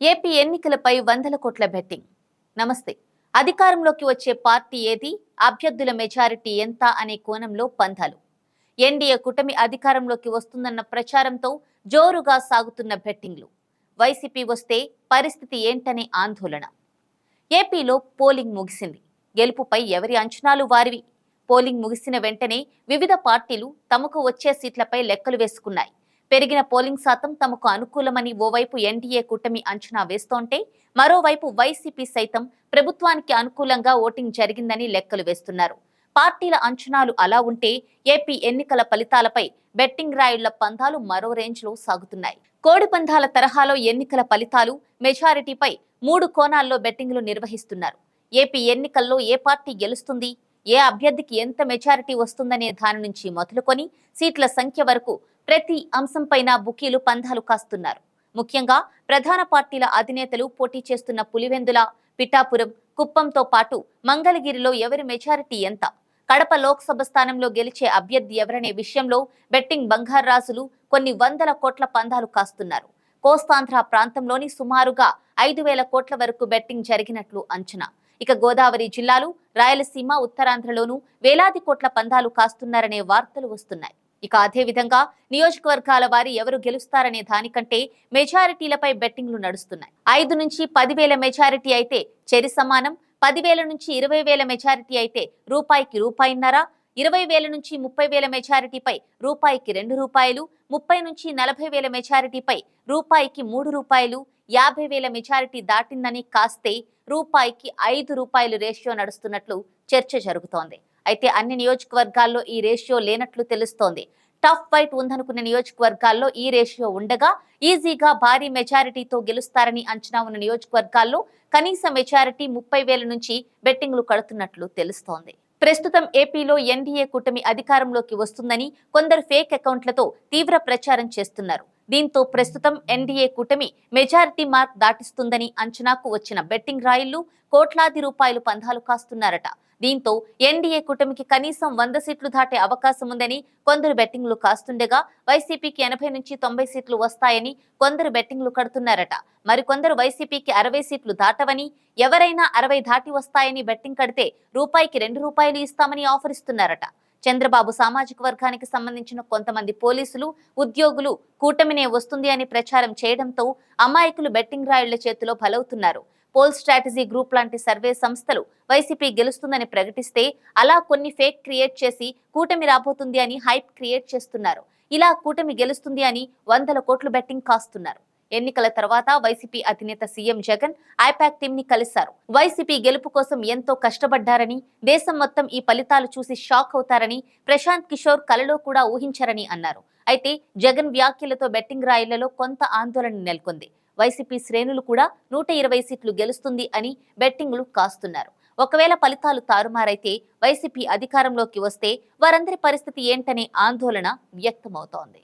AP ఎన్నికలపై వందల కోట్ల బెట్టింగ్. నమస్తే. అధికారంలోకి వచ్చే పార్టీ ఏది? అభ్యర్థుల మెజారిటీ ఎంత? అనే కోణంలో పంధాలు ఎన్డీఏ కూటమి అధికారంలోకి వస్తుందన్న ప్రచారంతో జోరుగా సాగుతున్న బెట్టింగ్లు. వైసీపీ వస్తే పరిస్థితి ఏంటనే ఆందోళన. ఏపీలో పోలింగ్ ముగిసింది. గెలుపుపై ఎవరి అంచనాలు వారివి? పోలింగ్ ముగిసిన వెంటనే వివిధ పార్టీలు తమకు వచ్చే సీట్లపై లెక్కలు వేసుకున్నాయి. పెరిగిన పోలింగ్ శాతం తమకు అనుకూలమని ఓవైపు ఎన్డీఏ కూటమి అంచనా వేస్తోంటే మరోవైపు వైసీపీ సైతం ప్రభుత్వానికి అనుకూలంగా ఓటింగ్ జరిగిందని లెక్కలు వేస్తున్నారు. పార్టీల అంచనాలు అలా ఉంటే ఏపీ ఎన్నికల ఫలితాలపై బెట్టింగ్ రాయుళ్ళ పందాలు మరో రేంజ్లో సాగుతున్నాయి. కోడి పందాల తరహాలో ఎన్నికల ఫలితాలు మెజారిటీపై మూడు కోణాల్లో బెట్టింగ్లు నిర్వహిస్తున్నారు. ఏపీ ఎన్నికల్లో ఏ పార్టీ గెలుస్తుంది ఏ అభ్యర్థికి ఎంత మెజారిటీ వస్తుందనే దాని నుంచి మొదలుకొని సీట్ల సంఖ్య వరకు ప్రతి అంశంపైన బుకీలు పందాలు కాస్తున్నారు. ముఖ్యంగా ప్రధాన పార్టీల అధినేతలు పోటీ చేస్తున్న పులివెందుల పిఠాపురం కుప్పంతో పాటు మంగళగిరిలో ఎవరి మెజారిటీ ఎంత? కడప లోక్సభ స్థానంలో గెలిచే అభ్యర్థి ఎవరనే విషయంలో బెట్టింగ్ బంగారాజులు కొన్ని వందల కోట్ల పందాలు కాస్తున్నారు. కోస్తాంధ్ర ప్రాంతంలోని సుమారుగా ఐదు వేల కోట్ల వరకు బెట్టింగ్ జరిగినట్లు అంచనా. ఇక గోదావరి జిల్లాలు రాయలసీమ ఉత్తరాంధ్రలోనూ వేలాది కోట్ల పందాలు కాస్తున్నారనే వార్తలు వస్తున్నాయి. ఇక అదే విధంగా నియోజకవర్గాల వారి ఎవరు గెలుస్తారనే దానికంటే మెజారిటీలపై బెట్టింగ్లు నడుస్తున్నాయి. ఐదు నుంచి పదివేల మెజారిటీ అయితే చెరి సమానం పదివేల నుంచి ఇరవై వేల మెజారిటీ అయితే రూపాయికి రూపాయిన్నర ఇరవై వేల నుంచి ముప్పై వేల మెజారిటీపై రూపాయికి రెండు రూపాయలు ముప్పై నుంచి నలభై వేల మెజారిటీపై రూపాయికి మూడు రూపాయలు యాభై వేల మెజారిటీ దాటిందని కాస్తే రూపాయికి ఐదు రూపాయలు రేషియో నడుస్తున్నట్లు చర్చ జరుగుతోంది. అయితే అన్ని నియోజకవర్గాల్లో ఈ రేషియో లేనట్లు తెలుస్తోంది. టఫ్ ఫైట్ ఉందనుకున్న నియోజకవర్గాల్లో ఈ రేషియో ఉండగా ఈజీగా భారీ మెజారిటీతో గెలుస్తారని అంచనా ఉన్న నియోజకవర్గాల్లో కనీస మెజారిటీ ముప్పై వేల నుంచి బెట్టింగ్లు కడుతున్నట్లు తెలుస్తోంది. ప్రస్తుతం ఏపీలో ఎన్డీఏ కూటమి అధికారంలోకి వస్తుందని కొందరు ఫేక్ అకౌంట్లతో తీవ్ర ప్రచారం చేస్తున్నారు. దీంతో ప్రస్తుతం ఎన్డీఏ కూటమి మెజారిటీ మార్క్ దాటిస్తుందని అంచనాకు వచ్చిన బెట్టింగ్ రాయిళ్ళు కోట్లాది రూపాయలు పందాలు కాస్తున్నారట. దీంతో ఎన్డీఏ కూటమికి కనీసం వంద సీట్లు దాటే అవకాశం ఉందని కొందరు బెట్టింగ్లు కాస్తుండగా వైసీపీకి ఎనభై నుంచి తొంభై సీట్లు వస్తాయని కొందరు బెట్టింగ్లు కడుతున్నారట. మరికొందరు వైసీపీకి అరవై సీట్లు దాటవని ఎవరైనా అరవై దాటి వస్తాయని బెట్టింగ్ కడితే రూపాయికి రెండు రూపాయలు ఇస్తామని ఆఫర్ ఇస్తున్నారట చంద్రబాబు సామాజిక వర్గానికి సంబంధించిన కొంతమంది పోలీసులు ఉద్యోగులు కూటమినే వస్తుంది అని ప్రచారం చేయడంతో అమాయకులు బెట్టింగ్ రాయుళ్ళ చేతిలో బలవుతున్నారు. పోల్ స్ట్రాటజీ గ్రూప్ లాంటి సర్వే సంస్థలు వైసీపీ గెలుస్తుందని ప్రకటిస్తే అలా కొన్ని ఫేక్ క్రియేట్ చేసి కూటమి రాబోతుంది అని హైప్ క్రియేట్ చేస్తున్నారు. ఇలా కూటమి గెలుస్తుంది అని వందల కోట్లు బెట్టింగ్ కాస్తున్నారు. ఎన్నికల తర్వాత వైసీపీ అధినేత సీఎం జగన్ ఐపాక్ టీమ్ని కలిశారు. వైసీపీ గెలుపు కోసం ఎంతో కష్టపడ్డారని దేశం మొత్తం ఈ ఫలితాలు చూసి షాక్ అవుతారని ప్రశాంత్ కిషోర్ కలలో కూడా ఊహించారని అన్నారు. అయితే జగన్ వ్యాఖ్యలతో బెట్టింగ్ రాయిళ్ళలో కొంత ఆందోళన నెలకొంది. వైసీపీ శ్రేణులు కూడా నూట ఇరవై సీట్లు గెలుస్తుంది అని బెట్టింగ్లు కాస్తున్నారు. ఒకవేళ ఫలితాలు తారుమారైతే వైసీపీ అధికారంలోకి వస్తే వారందరి పరిస్థితి ఏంటనే ఆందోళన వ్యక్తమవుతోంది.